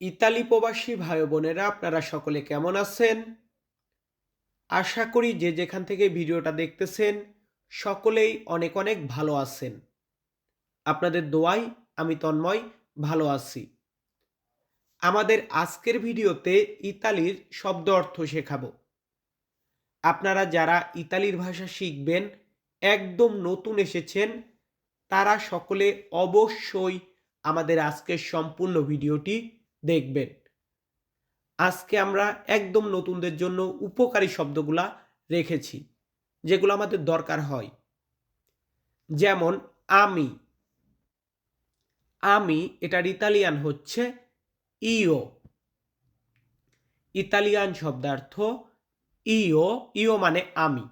Italy প্রবাসী ভাই বোনেরা, আপনারা সকলে কেমন আছেন? আশা করি যে যেখান থেকে ভিডিওটা দেখতেছেন, সকলেই অনেক অনেক ভালো আছেন। আপনাদের দোয়াই আমি তন্ময় ভালো আছি। আমাদের আজকের ভিডিওতে ইতালির শব্দ অর্থ শেখাবো। আপনারা যারা ইতালির ভাষা শিখবেন, একদম নতুন এসেছেন, তারা সকলে অবশ্যই আমাদের আজকের সম্পূর্ণ ভিডিওটি দেখবেন। আজকে আমরা একদম নতুনদের জন্য উপকারী শব্দগুলা রেখেছি, যেগুলো আমাদের দরকার হয়। যেমন, আমি। আমি, এটার ইতালিয়ান হচ্ছে ইও। ইতালিয়ান শব্দার্থ ইও ইও মানে আমি।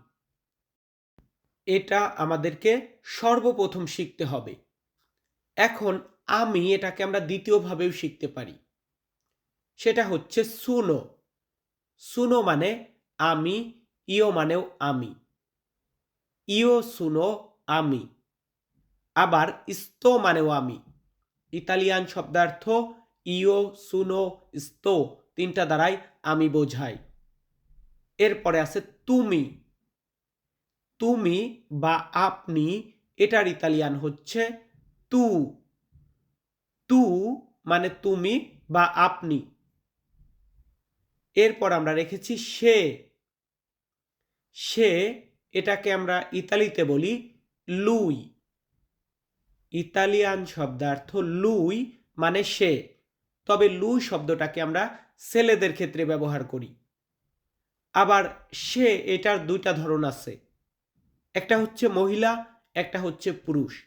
এটা আমাদেরকে সর্বপ্রথম শিখতে হবে। এখন আমি এটাকে আমরা দ্বিতীয়ভাবেও শিখতে পারি। সেটা হচ্ছে সুনো। সুনো মানে আমি, ইও মানেও আমি। ইও সুনো আমি। আবার ইস্তো মানেও আমি। ইতালিয়ান শব্দার্থ ইও সুনো ইস্তো তিনটা দ্বারাই আমি বোঝাই। এরপরে আছে তুমি। তুমি বা আপনি, এটার ইতালিয়ান হচ্ছে তু। তু মানে তুমি বা আপনি। এরপর আমরা রেখেছি সে। সে এটাকে আমরা ইতালিতে বলি লুই। ইতালিয়ান শব্দার্থ লুই মানে সে। তবে লুই শব্দটাকে আমরা ছেলেদের ক্ষেত্রে ব্যবহার করি। আবার সে এটার দুইটা ধরন আছে। একটা হচ্ছে মহিলা, একটা হচ্ছে পুরুষ।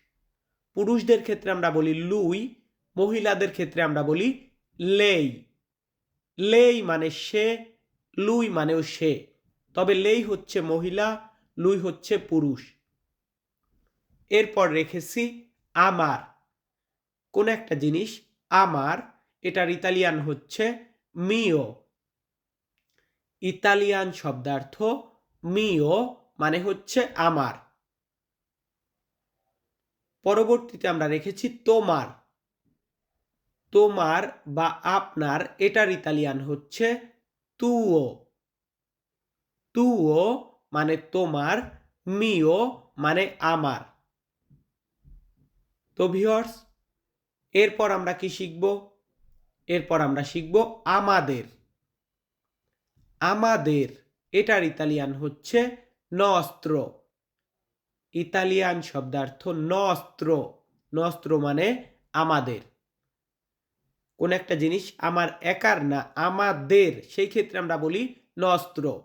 পুরুষদের ক্ষেত্রে আমরা বলি লুই, মহিলাদের ক্ষেত্রে আমরা বলি লেই। লেই মানে সে, লুই মানেও সে। তবে লেই হচ্ছে মহিলা, লুই হচ্ছে পুরুষ। এরপর রেখেছি আমার। কোন একটা জিনিস, আমার, এটার ইতালিয়ান হচ্ছে মিও ইতালিয়ান শব্দার্থ মিও মানে হচ্ছে আমার। পরবর্তীতে আমরা রেখেছি তোমার। তোমার বা আপনার এটার ইতালিয়ান হচ্ছে তুও। তুও মানে তোমার, মিও মানে আমার। তো ভিওর্স এরপর আমরা কি শিখব? এরপর আমরা শিখব আমাদের। আমাদের, এটার ইতালিয়ান হচ্ছে নস্ত্র ইতালিয়ান শব্দার্থ নস্ত্র নস্ত্র মানে আমাদের। কোন একটা জিনিস আমার একার না, আমাদের। সেই ক্ষেত্রে আমরা বলি নস্ত্র।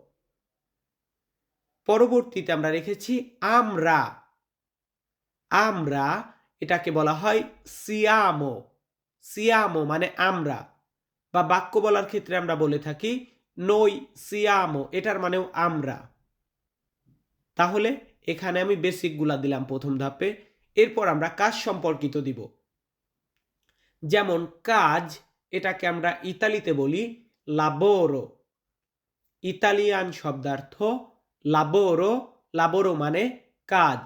পরবর্তীতে আমরা রেখেছি আমরা। আমরা এটাকে বলা হয় সিয়ামো। সিয়ামো মানে আমরা। বা বাক্য বলার ক্ষেত্রে আমরা বলে থাকি নই সিয়ামো, এটার মানেও আমরা। তাহলে এখানে আমি বেসিকগুলা দিলাম প্রথম ধাপে। এরপর আমরা কাজ সম্পর্কিত দিব। যেমন কাজ, এটাকে আমরা ইতালিতে বলি লাবোরো ইতালিয়ান শব্দার্থ লাবোরো লাবোরো মানে কাজ।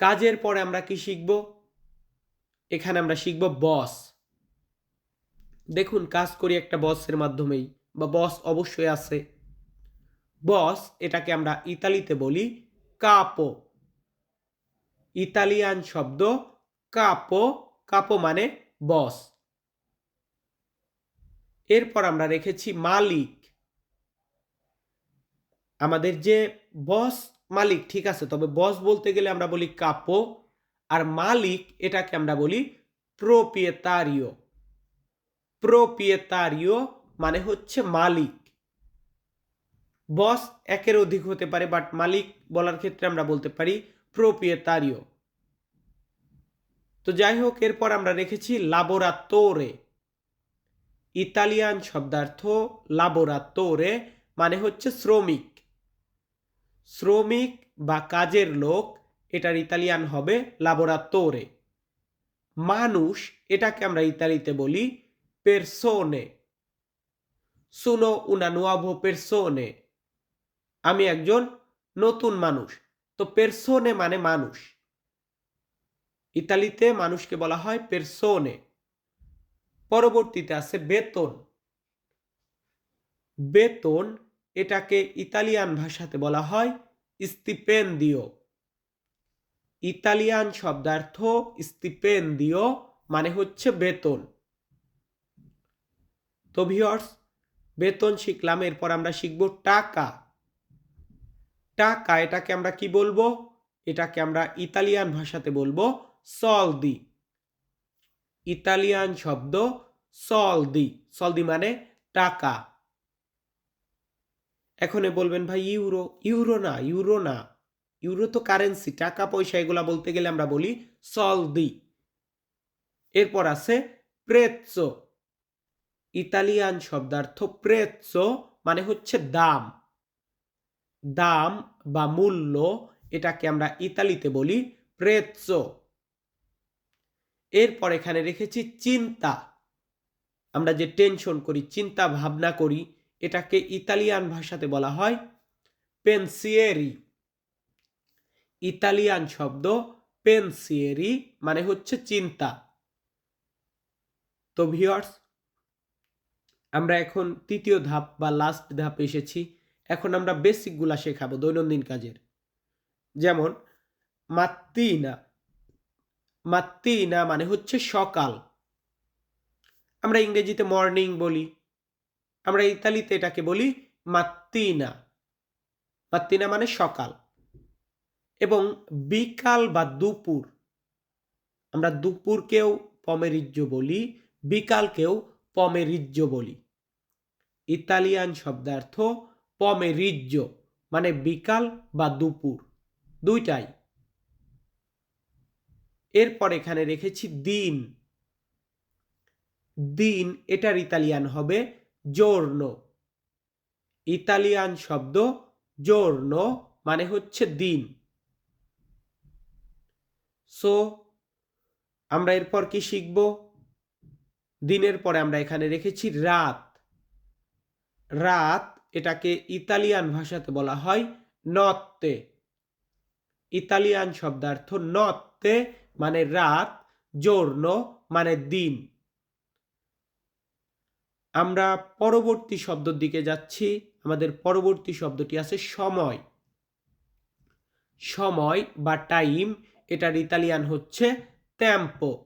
কাজের পরে আমরা কি শিখব? এখানে আমরা শিখব বস দেখুন, কাজ করি একটা বসের মাধ্যমেই, বা বস অবশ্যই আছে। বস এটাকে আমরা ইতালিতে বলি কাপো ইতালিয়ান শব্দ কাপো কাপো মানে বস। এরপর আমরা রেখেছি মালিক। আমাদের যে বস, মালিক ঠিক আছে, তবে বস বলতে গেলে আমরা বলি কাপো, আর মালিক এটাকে আমরা বলি প্রোপিয়েতারিও। প্রোপিয়েতারিও মানে হচ্ছে মালিক। বস একের অধিক হতে পারে বাট মালিক বলার ক্ষেত্রে আমরা বলতে পারি প্রোপিয়েতারিও। তো যাই হোক এরপর আমরা রেখেছি লাবোরাতোরে ইতালিয়ান শব্দার্থ লাবোরাতোরে মানে হচ্ছে শ্রমিক। শ্রমিক বা কাজের লোক, এটার ইতালিয়ান হবে লাবোরাতোরে মানুষ, এটাকে আমরা ইতালিতে বলি পেরসোনে সুনো উনা নুয়াভো পেরসোনে আমি একজন নতুন মানুষ। তো পেরসোনে মানে মানুষ। ইতালিতে মানুষকে বলা হয় পেরসোনে পরবর্তীতে আছে বেতন। বেতন এটাকে ইতালিয়ান ভাষাতে বলা হয় স্টিপেন্দিও ইতালিয়ান শব্দার্থ স্টিপেন্দিও মানে হচ্ছে বেতন। তো ভিওর্স বেতন শিখলাম, এরপর আমরা শিখব টাকা। টাকা, এটাকে আমরা কি বলব? এটাকে আমরা ইতালিয়ান ভাষাতে বলব সলদি ইতালিয়ান শব্দ সলদি সলদি মানে টাকা। এখনে বলবেন ভাই, ইউরো ইউরো না ইউরো না। ইউরো তো কারেন্সি টাকা, পয়সা, এগুলা বলতে গেলে আমরা বলি সলদি এরপর আছে প্রেৎসো ইতালিয়ান শব্দার্থ প্রেৎসো মানে হচ্ছে দাম। দাম বা মূল্য, এটাকে আমরা ইতালিতে বলি প্রেৎসো এরপর এখানে রেখেছি চিন্তা। আমরা যে টেনশন করি, চিন্তা ভাবনা করি, এটাকে ইতালিয়ান ভাষাতে বলা হয় পেনসিয়েরি ইতালিয়ান শব্দ পেনসিয়েরি মানে হচ্ছে চিন্তা। তো ভিওর্স আমরা এখন তৃতীয় ধাপ বা লাস্ট ধাপ এসেছি। এখন আমরা বেসিকগুলা শেখাবো দৈনন্দিন কাজের। যেমন, মাত্তিনা। মাত্তিনা মানে হচ্ছে সকাল। আমরা ইংরেজিতে মর্নিং বলি। আমরা ইতালিতে এটাকে বলি মাত্তিনা। মাত্তিনা মানে সকাল। এবং বিকাল বা দুপুর। আমরা দুপুরকেও পমেরিজ্য বলি, বিকালকেও পমেরিজ্য বলি। ইতালিয়ান শব্দার্থ পমেরিজ্য মানে বিকাল বা দুপুর। দুইটাই। এরপর এখানে রেখেছি দিন। দিন এটার ইতালিয়ান হবে জোর্ন ইতালিয়ান শব্দ জোর্ন মানে হচ্ছে দিন। সো আমরা এরপর কি শিখব? দিনের পরে আমরা এখানে রেখেছি রাত। রাত এটাকে ইতালিয়ান ভাষাতে বলা হয় নত্তে। ইতালিয়ান শব্দার্থ নত্তে মানে রাত জোর্ন মানে দিন। আমরা পরবর্তী শব্দের দিকে যাচ্ছি। আমাদের পরবর্তী শব্দটি আছে সময়। সময় বা টাইম, এটার ইতালিয়ান হচ্ছে ট্যাম্পো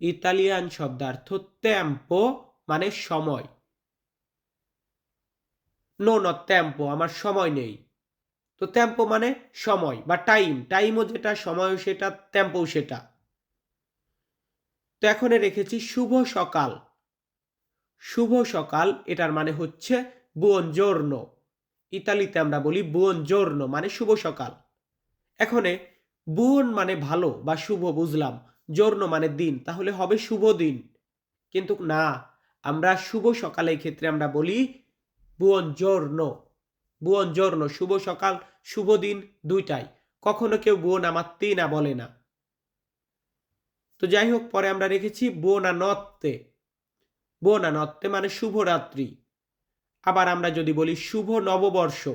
ইতালিয়ান শব্দার্থ ট্যাম্পো মানে সময়। নো ন ট্যাম্পো আমার সময় নেই। তো ত্যাম্পো মানে সময় বা টাইম টাইমও যেটা, সময়ও সেটা ত্যাম্পও সেটা। তো এখানে রেখেছি শুভ সকাল। শুভ সকাল এটার মানে হচ্ছে বুয়নজোর্ন ইতালিতে আমরা বলি বুয়নজোর্ন মানে শুভ সকাল। এখানে বুয়ন মানে ভালো বা শুভ বুঝলাম। জোর্ন মানে দিন, তাহলে হবে শুভ দিন। কিন্তু না, আমরা শুভ সকালের ক্ষেত্রে আমরা বলি বুয়নজোর্ন জর্ণ শুভ সকাল, শুভ দিন দুইটাই। কখনো কেউ বুয়ন আমার তিনা বলে না। তো যাই হোক, পরে আমরা রেখেছি বোনা নত্তে। বোনা নত্তে মানে শুভরাত্রি। আবার আমরা যদি বলি শুভ নববর্ষ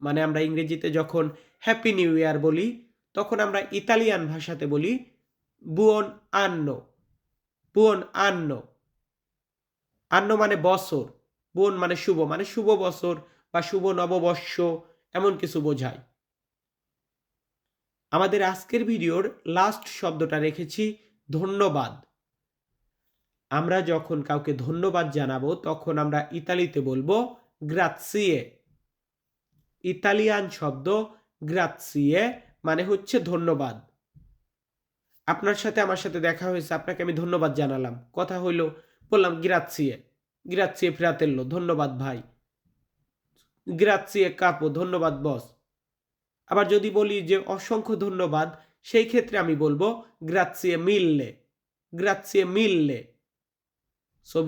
মানে আমরা ইংরেজিতে যখন হ্যাপি নিউ ইয়ার বলি, তখন আমরা ইতালিয়ান ভাষাতে বলি বুয়ন আন্ন। বুয়ন আন্ন। আন্ন মানে বছর বোন মানে শুভ মানে শুভ বছর। বা শুভ নববর্ষ, এমন কিছু বোঝায়। আমাদের আজকের ভিডিওর লাস্ট শব্দটা রেখেছি ধন্যবাদ। আমরা যখন কাউকে ধন্যবাদ জানাব, তখন আমরা ইতালিতে বলব গ্রাৎসিয়ে ইতালিয়ান শব্দ গ্রাৎসিয়ে মানে হচ্ছে ধন্যবাদ। আপনার সাথে আমার সাথে দেখা হয়েছে, আপনাকে আমি ধন্যবাদ জানালাম। কথা হইল, বললাম গ্রাৎসিয়ে গ্রাৎসিয়ে ফ্রাতেল্লো ধন্যবাদ ভাই। গ্রাৎসিয়ে কাপো, ধন্যবাদ, বস। আবার যদি বলি যে অসংখ্য ধন্যবাদ, সেই ক্ষেত্রে আমি বলব গ্রাৎসিয়ে মিললে গ্রাৎসিয়ে মিললে। সো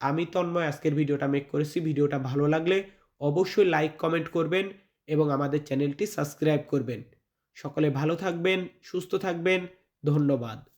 আমি তন্ময়, আজকের ভিডিওটা মেক করেছি। ভিডিওটা ভালো লাগলে অবশ্যই লাইক কমেন্ট করবেন এবং আমাদের চ্যানেলটি সাবস্ক্রাইব করবেন। সকলে ভালো থাকবেন, সুস্থ থাকবেন, ধন্যবাদ।